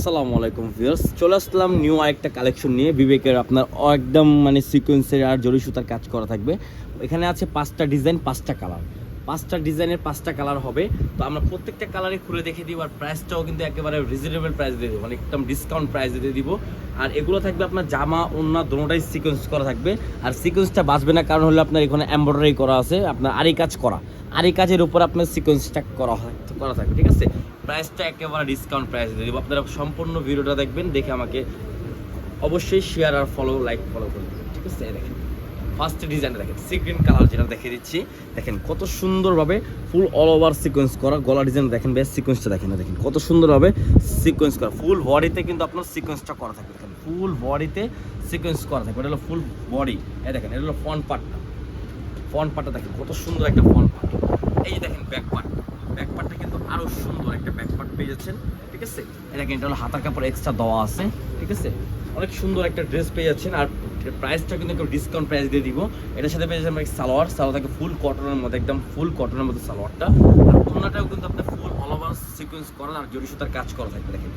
আসসালামু আলাইকুম ভিউয়ার্স। চলে আসলাম নিউ আরেকটা কালেকশন নিয়ে। বিবেকের আপনার একদম মানে সিকোয়েন্সের আর জরি সুতার কাজ করা থাকবে। এখানে আছে পাঁচটা ডিজাইন পাঁচটা কালার পাঁচটা ডিজাইনের পাঁচটা কালার হবে। তো আমরা প্রত্যেকটা কালারে খুলে দেখে দিব আর প্রাইসটাও কিন্তু একেবারে রিজনেবল প্রাইস দিয়ে দেবো মানে একদম ডিসকাউন্ট প্রাইস দিয়ে দিব। আর এগুলো থাকবে আপনার জামা ওন্না দুটোটাই সিকোয়েন্স করা থাকবে। আর সিকোয়েন্সটা বাঁচবে না, কারণ হলো আপনার এখানে এমব্রয়ডারি করা আছে, আপনার আরি কাজ করা। আরি কাজের উপর আপনার সিকোয়েন্সটা করা হয় করা থাকবে, ঠিক আছে? প্রাইসটা একেবারে ডিসকাউন্ট প্রাইস দিয়ে দেবো। আপনারা সম্পূর্ণ ভিডিওটা দেখবেন, দেখে আমাকে অবশ্যই শেয়ার আর ফলো লাইক ফলো করবেন ঠিক আছে? দেখেন। ফার্স্ট ডিজাইনটা দেখেন সি গ্রিন কালার যেটা দেখিয়ে দিচ্ছি। দেখেন কত সুন্দরভাবে ফুল অল ওভার সিকোয়েন্স করা গলা ডিজাইন দেখেন বেশ সিকোয়েন্সটা দেখেন দেখেন কত সুন্দরভাবে সিকোয়েন্স করা। ফুল বডিতে কিন্তু আপনার সিকোয়েন্সটা করা থাকবে, দেখেন ফুল বডিতে সিকোয়েন্স করা থাকবে। এটা হলো ফুল বডি এই দেখেন, এটা হলো ফ্রন্ট পার্টটা ফ্রন্ট পার্টটা দেখেন, কত সুন্দর একটা ফ্রন্ট পার্ট এই দেখেন ব্যাক পার্ট ব্যাক পার্টটা কিন্তু আরও সুন্দর একটা ব্যাক পার্ট পেয়ে যাচ্ছেন, ঠিক আছে? এটা হলো হাতার কাপড় এক্সট্রা দেওয়া আছে, ঠিক আছে? অনেক সুন্দর একটা ড্রেস পেয়ে যাচ্ছেন। আর প্রাইসটা কিন্তু একটু ডিসকাউন্ট প্রাইস দিয়ে দিব। এটার সাথে পেয়ে যাচ্ছেন আমরা সালোয়ার। সালোয়ার থাকে ফুল কটনের মধ্যে, একদম ফুল কটনের মধ্যে সালোয়ারটা। আর ওনাটাও কিন্তু আপনার ফুল অল ওভার সিকোয়েন্স করা আর জরি সুতার কাজ করা থাকবে, দেখেন।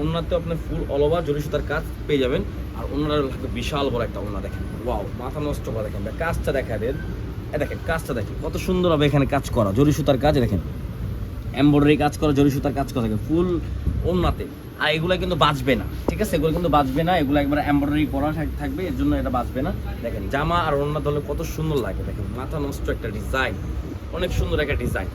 ওনাতে আপনি ফুল অল ওভার জরি সুতার কাজ পেয়ে যাবেন। আর ওনারা লাগবে বিশাল বড় একটা ওনা দেখেন। ওয়াও মাথা নষ্ট করা, দেখেন কাজটা দেখা দেন দেখেন, কাজটা দেখেন, কত সুন্দর হবে এখানে কাজ করা জরি সুতার কাজ দেখেন। এমব্রয়ডারি কাজ করা জরি সুতার কাজ করা থাকে ফুল ওনাতে আর এগুলো কিন্তু বাঁচবে না, ঠিক আছে? এগুলো কিন্তু বাঁচবে না, এগুলো একবার এমব্রয়ডারি করা থাক- থাকবে, এর জন্য এটা বাঁচবে না। দেখেন, জামা আর অন্য ধরলে কত সুন্দর লাগে, দেখেন, মাথা নষ্ট একটা ডিজাইন অনেক সুন্দর একটা ডিজাইন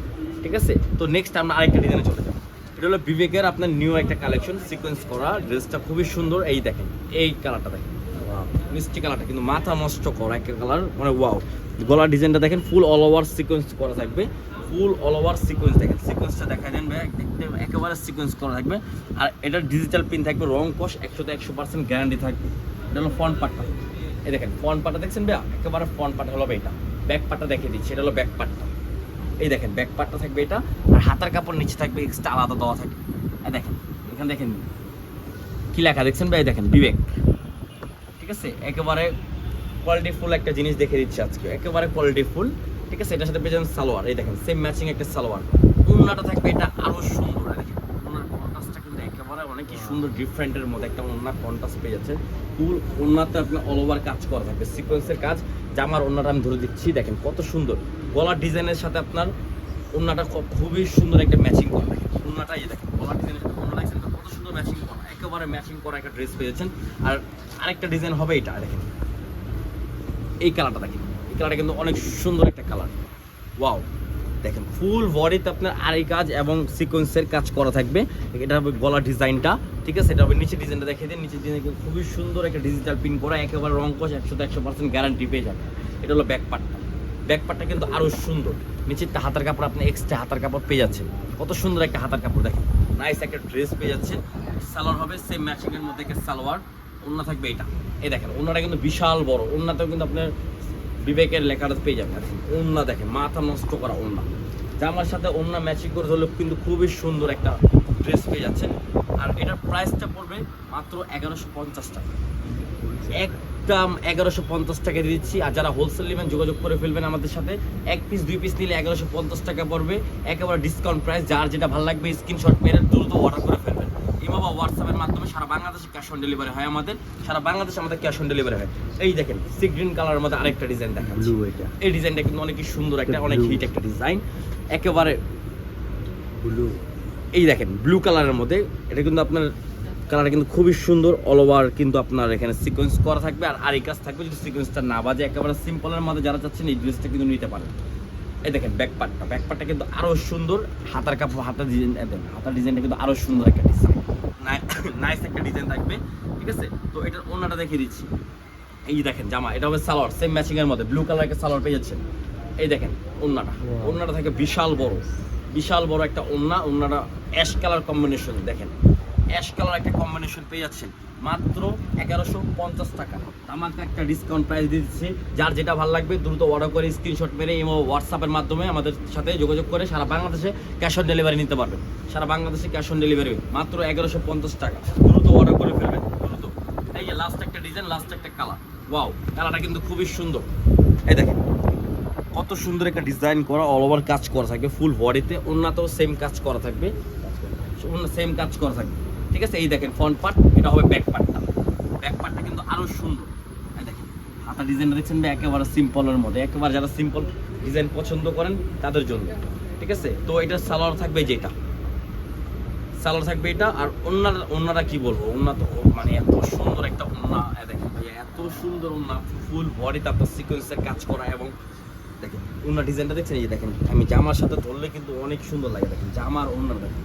ঠিক আছে? তো নেক্সট আমরা আরেকটা ডিজাইনে চলে যাব। এটা হলো বিবেকের আপনার নিউ একটা কালেকশন সিকোয়েন্স করা ড্রেসটা খুবই সুন্দর, এই দেখেন, এই কালারটা দেখেন। মিষ্টি কালারটা, কিন্তু মাথা নষ্ট করা একটা কালার মানে ওয়াও গলার ডিজাইনটা দেখেন ফুল অল ওভার সিকোয়েন্স করা থাকবে। ফুল অল ওভার সিকোয়েন্স দেখেন সিকোয়েন্সটা দেখা দেন ভাই একেবারে সিকোয়েন্স করা থাকবে। আর এটা ডিজিটাল পিন থাকবে, রং কষ একশোতে একশো পার্সেন্ট গ্যারান্টি থাকবে। এটা হলো ফ্রন্ট পার্টটা এই দেখেন ফ্রন্ট পার্টটা দেখছেন ভাইয়া? একেবারে ফ্রন্ট পার্ট হলো এটা। ব্যাক পার্টটা দেখিয়ে দিচ্ছি, এটা হলো ব্যাক পার্টটা এই দেখেন ব্যাক পার্টটা থাকবে এটা, আর হাতার কাপড় নিচে থাকবে এক্সট্রা আলাদা দেওয়া থাকবে। দেখেন, এখানে দেখেন, কি লেখা দেখছেন ভাই দেখেন, বিবেক। ঠিক আছে? একেবারে কোয়ালিটি ফুল একটা জিনিস দেখে দিচ্ছি আজকে। একেবারে কোয়ালিটি ফুল ঠিক আছে? এটার সাথে পেয়ে যাবেন সালোয়ার। এই দেখেন সেম ম্যাচিং একটা সালোয়ার। উন্নাটা থাকবে এটা আরও সুন্দর। দেখেন ওনার কন্ট্রাস্টটা কিন্তু একেবারে অনেকই সুন্দর ডিফারেন্টের মধ্যে একটা ওনার কন্ট্রাস্ট পেয়ে যাচ্ছে। ফুল ওনাতে আপনার অল ওভার কাজ করা থাকবে সিকোয়েন্সের কাজ। জামার ওনাটা আমি ধরে দিচ্ছি দেখেন কত সুন্দর। গলার ডিজাইনের সাথে আপনার ওনাটা খুবই সুন্দর একটা ম্যাচিং করা দেখেন ওনাটা এই দেখেন গলার ডিজাইনের সাথে ওনা দেখছেন তো কত সুন্দর ম্যাচিং করা একেবারে ম্যাচিং করা একটা ড্রেস পেয়েছেন। আর আরেকটা ডিজাইন হবে এটা, দেখেন। এই কালারটা দেখেন। এই কালারটা কিন্তু অনেক সুন্দর একটা কালার ওয়াও দেখেন ফুল বডিতে আপনার আড়াই কাজ এবং সিকোয়েন্সের কাজ করা থাকবে। এটা হবে গলা ডিজাইনটা ঠিক আছে? এটা হবে নিচে ডিজাইনটা দেখে দিন। নিচে ডিজাইন খুবই সুন্দর একটা ডিজিটাল পিন করা, একেবারে রং কষ একশো একশো পার্সেন্ট গ্যারান্টি পেয়ে যাবে এটা হলো ব্যাক পার্টটা ব্যাক পার্টটা কিন্তু আরও সুন্দর। নিচেরটা হাতার কাপড়, আপনি এক্সট্রা হাতার কাপড় পেয়ে যাচ্ছেন। কত সুন্দর একটা হাতার কাপড় দেখেন। নাইস একটা ড্রেস পেয়ে যাচ্ছেন সালোয়ার হবে সেম ম্যাচিংয়ের মধ্যে একটা সালোয়ার ওন্না থাকবে এটা। এই দেখেন ওন্নাটা কিন্তু বিশাল বড়। ওন্নাতেও কিন্তু আপনার বিবেকের লেখাটা পেয়ে যাবেন। ওন্না দেখেন, মাথা নষ্ট করা ওন্না জামার সাথে ওন্না ম্যাচিং করে ধরলে কিন্তু খুবই সুন্দর একটা ড্রেস পেয়ে যাচ্ছেন। আর এটার প্রাইসটা পড়বে মাত্র এগারোশো পঞ্চাশ টাকা। একদম এগারোশো পঞ্চাশ টাকা দিয়ে দিচ্ছি। আর যারা হোলসেল নেবেন যোগাযোগ করে ফেলবেন আমাদের সাথে। এক পিস দুই পিস নিলে এগারোশো পঞ্চাশ টাকা পড়বে। একেবারে ডিসকাউন্ট প্রাইস যার যেটা ভালো লাগবে স্ক্রিনশট মেরে দ্রুত অর্ডার করে ফেলবেন। ইমা বা হোয়াটসঅ্যাপের মাধ্যমে সারা বাংলাদেশে ক্যাশ অন ডেলিভারি হয় আমাদের। সারা বাংলাদেশে আমাদের ক্যাশ অন ডেলিভারি হয়। এই দেখেন সি গ্রিন কালারের মধ্যে আরেকটা ডিজাইন দেখা এই ডিজাইনটা কিন্তু অনেকই সুন্দর একটা অনেক। হিট একটা ডিজাইন একেবারে ব্লু এই দেখেন ব্লু কালারের মধ্যে। এটা কিন্তু আপনার কালারটা কিন্তু খুবই সুন্দর অল ওভার কিন্তু আপনার এখানে সিকোয়েন্স করা থাকবে। আর আরেক কাজ থাকবে যদি সিকোয়েন্সটা না বাজে একেবারে সিম্পলের মধ্যে যারা চাচ্ছেন এই ড্রেসটা কিন্তু নিতে পারেন। এই দেখেন ব্যাক পার্টটা ব্যাক পার্টটা কিন্তু আরও সুন্দর। হাতার কাপড় হাতার ডিজাইন দেখেন হাতার ডিজাইনটা কিন্তু আরও সুন্দর একটা ডিজাইন নাইস একটা ডিজাইন থাকবে ঠিক আছে? তো এটার ওনাটা দেখিয়ে দিচ্ছি। এই দেখেন জামা এটা হবে সালোয়ার সেম ম্যাচিংয়ের মধ্যে। ব্লু কালার একটা সালোয়ার পেয়ে যাচ্ছেন। এই দেখেন ওন্নাটা. ওন্নাটা থাকে বিশাল বড়। বিশাল বড় একটা ওন্না ওন্নাটা অ্যাশ কালার কম্বিনেশন দেখেন। অ্যাশ কালার একটা কম্বিনেশন পেয়ে যাচ্ছেন। মাত্র এগারোশো পঞ্চাশ টাকা। আমাকে একটা ডিসকাউন্ট প্রাইস দিচ্ছি। যার যেটা ভালো লাগবে, দ্রুত অর্ডার করে স্ক্রিনশট মেরে এবং হোয়াটসঅ্যাপের মাধ্যমে আমাদের সাথে যোগাযোগ করে সারা বাংলাদেশে ক্যাশ অন ডেলিভারি নিতে পারবেন। সারা বাংলাদেশে ক্যাশ অন ডেলিভারি মাত্র এগারোশো পঞ্চাশ টাকা। দ্রুত অর্ডার করে ফেলবেন, দ্রুত। এই যে লাস্ট একটা ডিজাইন লাস্ট একটা কালার ওয়াও কালারটা কিন্তু খুবই সুন্দর। এই দেখেন, কত সুন্দর একটা ডিজাইন করা অল ওভার কাজ করা থাকবে ফুল বডিতে অন্যতেও সেম কাজ করা থাকবে। সেম কাজ করা থাকবে। ঠিক আছে? এই দেখেন ফ্রন্ট পার্ট এটা হবে ব্যাক পার্টটা ব্যাক পার্টটা কিন্তু আরও সুন্দর। দেখেন, হাতা ডিজাইনটা দেখছেন ভাই, একেবারে সিম্পলের মধ্যে। একেবারে যারা সিম্পল ডিজাইন পছন্দ করেন, তাদের জন্য। ঠিক আছে? তো এটা সালোয়ার থাকবে যেটা। সালোয়ার থাকবে এটা, আর অন্যরা অন্যরা কি বলব? অন্য তো মানে এত সুন্দর একটা ওন্না। এ দেখেন ভাইয়া এত সুন্দর ওন্না ফুল বডিতে আপনার সিকোয়েন্সের কাজ করা এবং দেখেন, ওন্না ডিজাইনটা দেখছেন? এই দেখেন, আমি জামার সাথে ধরলে কিন্তু অনেক সুন্দর লাগে। দেখেন, জামার ওন্না দেখেন।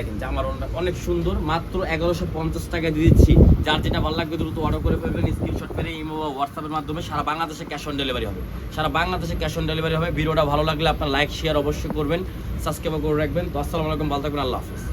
দেখেন জামার অনেক সুন্দর, মাত্র এগারোশো পঞ্চাশ টাকা দিয়ে দিচ্ছি। যার যেটা ভালো লাগবে দ্রুত অর্ডার করে ফেলবেন স্ক্রিনশট মেরে ইমো বা হোয়াটসঅ্যাপের মাধ্যমে সারা বাংলাদেশে ক্যাশ অন ডেলিভারি হবে। সারা বাংলাদেশে ক্যাশ অন ডেলিভারি হবে। ভিডিওটা ভালো লাগলে আপনার লাইক শেয়ার অবশ্যই করবেন। সাবস্ক্রাইব করে রাখবেন। তো আসসালামু আলাইকুম, ভালো থাকবেন, আল্লাহ হাফিজ।